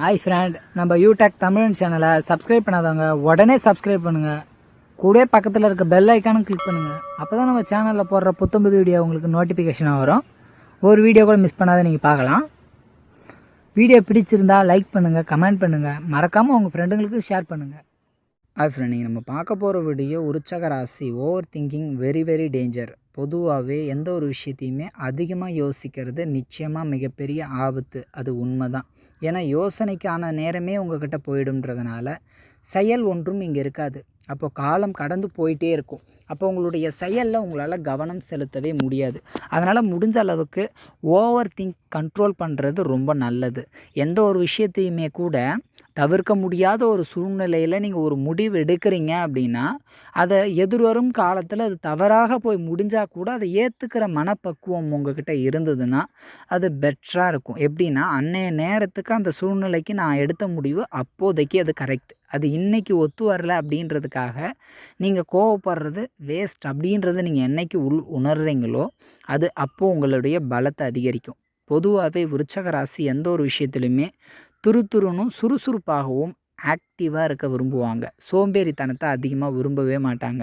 Hi friend நம்ம யூடெக் தமிழ் சேனலை subscribe பண்ணாதவங்க உடனே சப்ஸ்கிரைப் பண்ணுங்க. கூட பக்கத்தில் இருக்க பெல் ஐக்கானும் கிளிக் பண்ணுங்க. அப்பதான் நம்ம சேனலில் போடுற புத்தம்புது வீடியோ உங்களுக்கு நோட்டிஃபிகேஷனாக வரும். ஒரு வீடியோ கூட மிஸ் பண்ணாத நீங்கள் பார்க்கலாம். வீடியோ பிடிச்சிருந்தா லைக் பண்ணுங்கள் கமெண்ட் பண்ணுங்கள் மறக்காமல் உங்கள் ஃப்ரெண்டுங்களுக்கு ஷேர் பண்ணுங்கள் ஹாய் ஃப்ரெண்ட் நீங்கள் நம்ம பார்க்க போகிற வீடியோ உற்சக ராசி over thinking very very danger பொதுவாகவே எந்த ஒரு விஷயத்தையுமே அதிகமாக யோசிக்கிறது நிச்சயமாக மிகப்பெரிய ஆபத்து. அது உண்மை தான் ஏன்னா யோசனைக்கான நேரமே உங்ககிட்ட போயிடும்ன்றதுனால செயல் ஒன்றும் இங்கே இருக்காது. அப்போ காலம் கடந்து போயிட்டே இருக்கும். அப்போ உங்களுடைய செயலில் உங்களால் கவனம் செலுத்தவே முடியாது. அதனால் முடிஞ்ச அளவுக்கு ஓவர் திங்க் கண்ட்ரோல் பண்ணுறது ரொம்ப நல்லது. எந்த ஒரு விஷயத்தையுமே கூட தவிர்க்க முடியாத ஒரு சூழ்நிலையில் நீங்கள் ஒரு முடிவு எடுக்கிறீங்க அப்படின்னா அதை எதிர்வரும் காலத்தில் அது தவறாக போய் முடிஞ்சால் கூட அதை ஏற்றுக்கிற மனப்பக்குவம் உங்ககிட்ட இருந்ததுன்னா அது பெட்டராக இருக்கும். எப்படின்னா அன்னைய நேரத்துக்கு அந்த சூழ்நிலைக்கு நான் எடுத்த முடிவு அப்போதைக்கு அது கரெக்ட் அது இன்றைக்கி ஒத்து வரல அப்படின்றதுக்காக நீங்கள் கோவப்படுறது வேஸ்ட் அப்படின்றத நீங்கள் என்றைக்கு உள் உணர்றீங்களோ அது அப்போது உங்களுடைய பலத்தை அதிகரிக்கும். பொதுவாகவே விருச்சக ராசி எந்த ஒரு விஷயத்துலையுமே துருத்துருன்னு சுறுசுறுப்பாகவும் ஆக்டிவாக இருக்க விரும்புவாங்க. சோம்பேறித்தனத்தை அதிகமாக விரும்பவே மாட்டாங்க.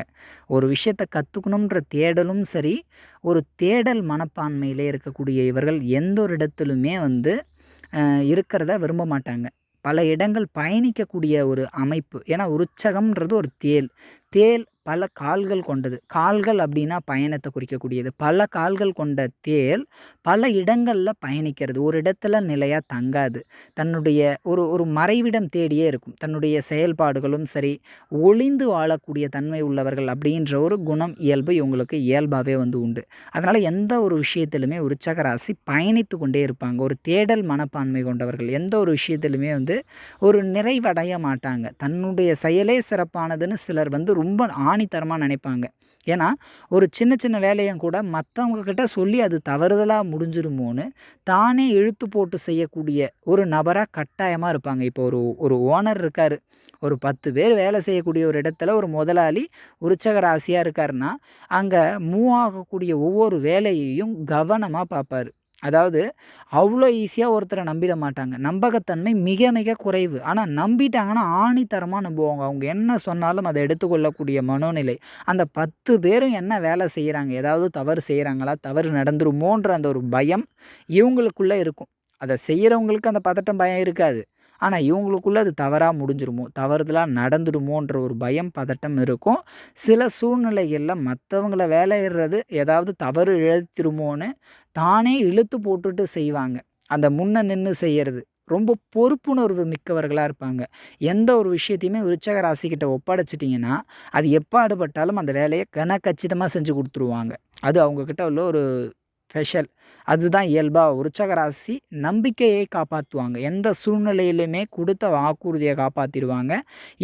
ஒரு விஷயத்தை கற்றுக்கணுன்ற தேடலும் சரி ஒரு தேடல் மனப்பான்மையிலே இருக்கக்கூடிய இவர்கள் எந்த ஒரு இடத்துலுமே வந்து இருக்கிறத விரும்ப மாட்டாங்க. பல இடங்கள் பயணிக்கக்கூடிய ஒரு அமைப்பு. ஏன்னா உற்சகம்ன்றது ஒரு தேல். தேல் பல கால்கள் கொண்டது. கால்கள் அப்படின்னா பயணத்தை குறிக்கக்கூடியது. பல கால்கள் கொண்ட தேல் பல இடங்களில் பயணிக்கிறது. ஒரு இடத்துல நிலையாக தங்காது. தன்னுடைய ஒரு ஒரு மறைவிடம் தேடியே இருக்கும். தன்னுடைய செயல்பாடுகளும் சரி ஒளிந்து வாழக்கூடிய தன்மை உள்ளவர்கள் அப்படின்ற ஒரு குணம் இயல்பு இவங்களுக்கு இயல்பாகவே வந்து உண்டு. அதனால் எந்த ஒரு விஷயத்திலுமே உற்சகராசி பயணித்து கொண்டே இருப்பாங்க. ஒரு தேடல் மனப்பான்மை கொண்டவர்கள். எந்த ஒரு விஷயத்திலுமே வந்து ஒரு நிறைவடைய மாட்டாங்க. தன்னுடைய செயலே சிறப்பானதுன்னு சிலர் வந்து ரொம்ப ஆணித்தரமாக நினைப்பாங்க. ஏன்னா ஒரு சின்ன சின்ன வேலையும் கூட மற்றவங்கக்கிட்ட சொல்லி அது தவறுதலாக முடிஞ்சிருமோன்னு தானே இழுத்து போட்டு செய்யக்கூடிய ஒரு நபராக கட்டாயமாக இருப்பாங்க. இப்போ ஒரு ஒரு ஓனர் இருக்கார். ஒரு பத்து பேர் வேலை செய்யக்கூடிய ஒரு இடத்துல ஒரு முதலாளி உற்சக ராசியாக இருக்காருன்னா அங்கே மூவ் ஆகக்கூடிய ஒவ்வொரு வேலையையும் கவனமாக பார்ப்பார். அதாவது அவ்வளோ ஈஸியாக ஒருத்தரை நம்பிட மாட்டாங்க. நம்பகத்தன்மை மிக மிக குறைவு. ஆனால் நம்பிட்டாங்கன்னா ஆணித்தரமாக நம்புவாங்க. அவங்க என்ன சொன்னாலும் அதை எடுத்துக்கொள்ளக்கூடிய மனோநிலை. அந்த பத்து பேரும் என்ன வேலை செய்கிறாங்க ஏதாவது தவறு செய்கிறாங்களா தவறு நடந்துருமோன்ற அந்த ஒரு பயம் இவங்களுக்குள்ளே இருக்கும். அதை செய்கிறவங்களுக்கு அந்த பதட்டம் பயம் இருக்காது. ஆனால் இவங்களுக்குள்ளே அது தவறாக முடிஞ்சிருமோ? தவறுதலாக நடந்துடுமோன்ற ஒரு பயம் பதட்டம் இருக்கும். சில சூழ்நிலைகளில் மற்றவங்கள வேலையிடுறது ஏதாவது தவறு இழைத்திருமோன்னு தானே இழுத்து போட்டுட்டு செய்வாங்க. அந்த முன்ன நின்று செய்கிறது ரொம்ப பொறுப்புணர்வு மிக்கவர்களாக இருப்பாங்க. எந்த ஒரு விஷயத்தையுமே விருச்சக ராசிக்கிட்ட ஒப்படைச்சிட்டிங்கன்னா அது எப்போ அடுபட்டாலும் அந்த வேலையை கன கச்சிதமாக செஞ்சு கொடுத்துருவாங்க. அது அவங்கக்கிட்ட உள்ள ஒரு ஸ்பெஷல் அதுதான் இயல்பாக உற்சக ராசி நம்பிக்கையை காப்பாற்றுவாங்க எந்த சூழ்நிலையிலுமே கொடுத்த வாக்குறுதியை காப்பாற்றிடுவாங்க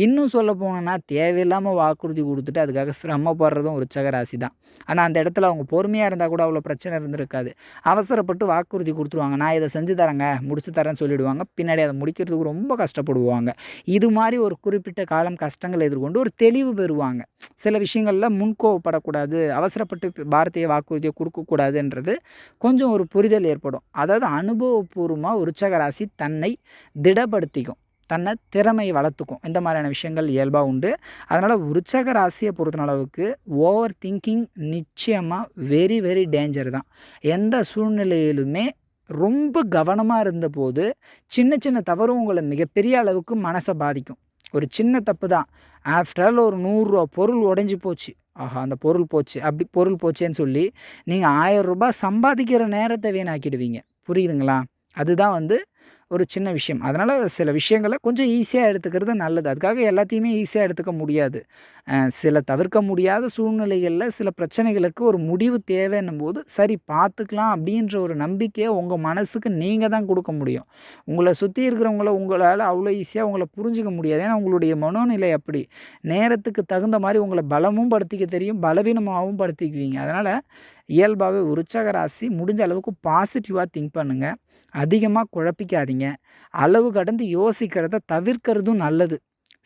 இன்னும் சொல்ல போனோன்னா தேவையில்லாமல் வாக்குறுதி கொடுத்துட்டு அதுக்காக சிரமப்படுறதும் உற்சக ராசி தான். ஆனால் அந்த இடத்துல அவங்க பொறுமையாக இருந்தால் கூட அவ்வளோ பிரச்சனை இருந்திருக்காது. அவசரப்பட்டு வாக்குறுதி கொடுத்துருவாங்க. நான் இதை செஞ்சு தரேங்க முடிச்சு தரேன்னு சொல்லிடுவாங்க. பின்னாடி அதை முடிக்கிறதுக்கு ரொம்ப கஷ்டப்படுவாங்க. இது மாதிரி ஒரு குறிப்பிட்ட காலம் கஷ்டங்களை எதிர்கொண்டு ஒரு தெளிவு பெறுவாங்க. சில விஷயங்களில் முன்கோவப்படக்கூடாது. அவசரப்பட்டு பாரதிய வாக்குறுதியை கொடுக்கக்கூடாதுன்றது கொஞ்சம் கொஞ்சம் ஒரு புரிதல் ஏற்படும். அதாவது அனுபவபூர்வமாக உற்சகராசி தன்னை திடப்படுத்திக்கும். தன்னை திறமை வளர்த்துக்கும். இந்த மாதிரியான விஷயங்கள் இயல்பாக உண்டு. அதனால் உற்சக ராசியை பொறுத்த அளவுக்கு ஓவர் திங்கிங் நிச்சயமாக வெரி வெரி டேஞ்சர் தான். எந்த சூழ்நிலையிலுமே ரொம்ப கவனமாக இருந்தபோது சின்ன சின்ன தவறும் உங்களை மிகப்பெரிய அளவுக்கு மனசை பாதிக்கும். ஒரு சின்ன தப்பு தான். ஆஃப்டர் ஆல் ஒரு நூறுரூவா பொருள் உடஞ்சி போச்சு. ஆஹா அந்த பொருள் போச்சு. அப்படி பொருள் போச்சேன்னு சொல்லி நீங்கள் ஆயிரம் ரூபாய் சம்பாதிக்கிற நேரத்தை வீணாக்கிடுவீங்க. புரியுதுங்களா? அதுதான் வந்து ஒரு சின்ன விஷயம். அதனால் சில விஷயங்களை கொஞ்சம் ஈஸியாக எடுத்துக்கிறது நல்லது. அதுக்காக எல்லாத்தையுமே ஈஸியாக எடுத்துக்க முடியாது. சில தவிர்க்க முடியாத சூழ்நிலைகளில் சில பிரச்சனைகளுக்கு ஒரு முடிவு தேவைன்னும் போது சரி பார்த்துக்கலாம் அப்படின்ற ஒரு நம்பிக்கையை உங்கள் மனசுக்கு நீங்கள் தான் கொடுக்க முடியும். உங்களை சுற்றி இருக்கிறவங்கள உங்களால் அவ்வளோ ஈஸியாக உங்களை புரிஞ்சுக்க முடியாது. ஏன்னா உங்களுடைய மனோநிலை அப்படி. நேரத்துக்கு தகுந்த மாதிரி உங்களை பலமும் படுத்திக்க தெரியும் பலவீனமாகவும் படுத்திக்குவீங்க. அதனால் இயல்பாகவே உற்சக ராசி முடிஞ்ச அளவுக்கு பாசிட்டிவாக திங்க் பண்ணுங்கள் அதிகமாக குழப்பிக்காதீங்க. அளவு கடந்து யோசிக்கிறத தவிர்க்கிறதும் நல்லது.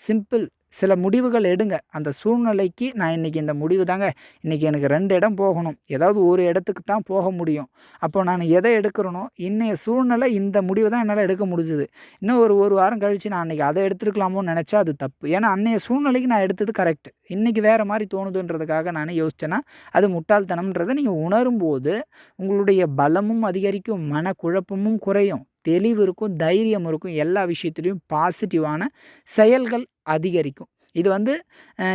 சிம்பிள் சில முடிவுகள் எடுங்க. அந்த சூழ்நிலைக்கு நான் இன்றைக்கி இந்த முடிவு தாங்க. இன்றைக்கி எனக்கு ரெண்டு இடம் போகணும். ஏதாவது ஒரு இடத்துக்கு தான் போக முடியும். அப்போ நான் எதை எடுக்கிறனோ இன்றைய சூழ்நிலை இந்த முடிவு தான் என்னால் எடுக்க முடிஞ்சுது. இன்னும் ஒரு ஒரு வாரம் கழித்து நான் அன்றைக்கி அதை எடுத்துருக்கலாமோன்னு நினச்சா அது தப்பு. ஏன்னா அன்னைய சூழ்நிலைக்கு நான் எடுத்தது கரெக்ட் இன்றைக்கி வேறு மாதிரி தோணுதுன்றதுக்காக நான் யோசித்தேன்னா அது முட்டாள்தனம்ன்றதை நீங்கள் உணரும்போது உங்களுடைய பலமும் அதிகரிக்கும் மனக்குழப்பமும் குறையும். தெளிவு இருக்கும் தைரியம் இருக்கும் எல்லா விஷயத்துலேயும் பாசிட்டிவான செயல்கள் அதிகரிக்கும். இது வந்து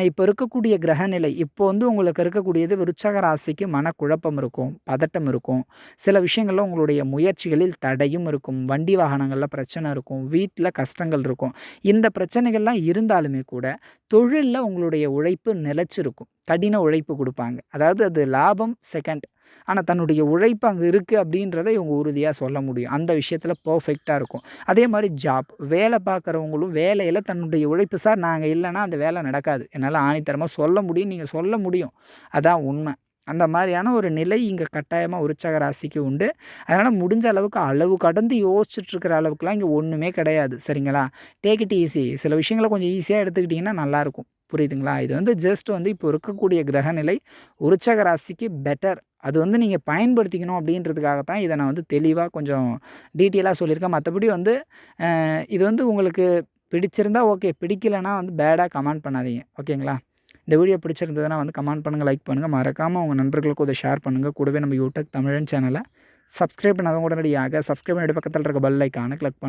இப்போ இருக்கக்கூடிய கிரகநிலை இப்போ வந்து உங்களுக்கு இருக்கக்கூடியது விருச்சக ராசிக்கு மனக்குழப்பம் இருக்கும் பதட்டம் இருக்கும். சில விஷயங்களில் உங்களுடைய முயற்சிகளில் தடையும் இருக்கும் வண்டி வாகனங்களில் பிரச்சனை இருக்கும் வீட்டில் கஷ்டங்கள் இருக்கும். இந்த பிரச்சனைகள்லாம் இருந்தாலுமே கூட தொழிலில் உங்களுடைய உழைப்பு நிலைச்சிருக்கும் கடின உழைப்பு கொடுப்பாங்க. அதாவது அது லாபம் செகண்ட் ஆனால் தன்னுடைய உழைப்பு அங்கே இருக்குது அப்படின்றத இவங்க உறுதியாக சொல்ல முடியும். அந்த விஷயத்தில் பர்ஃபெக்டாக இருக்கும். அதே மாதிரி ஜாப் வேலை பார்க்குறவங்களும் வேலையில் தன்னுடைய உழைப்பு சார் நாங்கள் இல்லைன்னா அந்த வேலை நடக்காது. என்னால் ஆணித்தரமாக சொல்ல முடியும் நீங்கள் சொல்ல முடியும். அதான் உண்மை. அந்த மாதிரியான ஒரு நிலை இங்கே கட்டாயமாக உற்சாக ராசிக்கு உண்டு. அதனால் முடிஞ்ச அளவுக்கு அளவு கடந்து யோசிச்சுட்ருக்கிற அளவுக்குலாம் இங்கே ஒன்றுமே கிடையாது. சரிங்களா? டேக் இட் ஈஸி சில விஷயங்களை கொஞ்சம் ஈஸியாக எடுத்துக்கிட்டிங்கன்னா நல்லாயிருக்கும் புரியுதுங்களா? இது வந்து ஜஸ்ட் வந்து இப்போ இருக்கக்கூடிய கிரகநிலை உற்சக ராசிக்கு பெட்டர் அது வந்து நீங்கள் பயன்படுத்திக்கணும் அப்படின்றதுக்காக தான் இதை நான் வந்து தெளிவாக கொஞ்சம் டீட்டெயிலாக சொல்லியிருக்கேன். மற்றபடி வந்து இது வந்து உங்களுக்கு பிடிச்சிருந்தா ஓகே பிடிக்கலைன்னா வந்து பேடாக கமெண்ட் பண்ணாதீங்க. ஓகேங்களா? இந்த வீடியோ பிடிச்சிருந்ததுன்னா வந்து கமெண்ட் பண்ணுங்கள் லைக் பண்ணுங்கள் மறக்காமல் உங்கள் நண்பர்களுக்கு இதை ஷேர் பண்ணுங்கள் கூடவே நம்ம யூடியூப் தமிழன் சேனலை சப்ஸ்கிரைப் பண்ணாதவங்க உடனடியாக சப்ஸ்கிரைப் பண்ணி பக்கத்தில் இருக்க பெல் ஐக்கானை கிளிக் பண்ணுங்கள்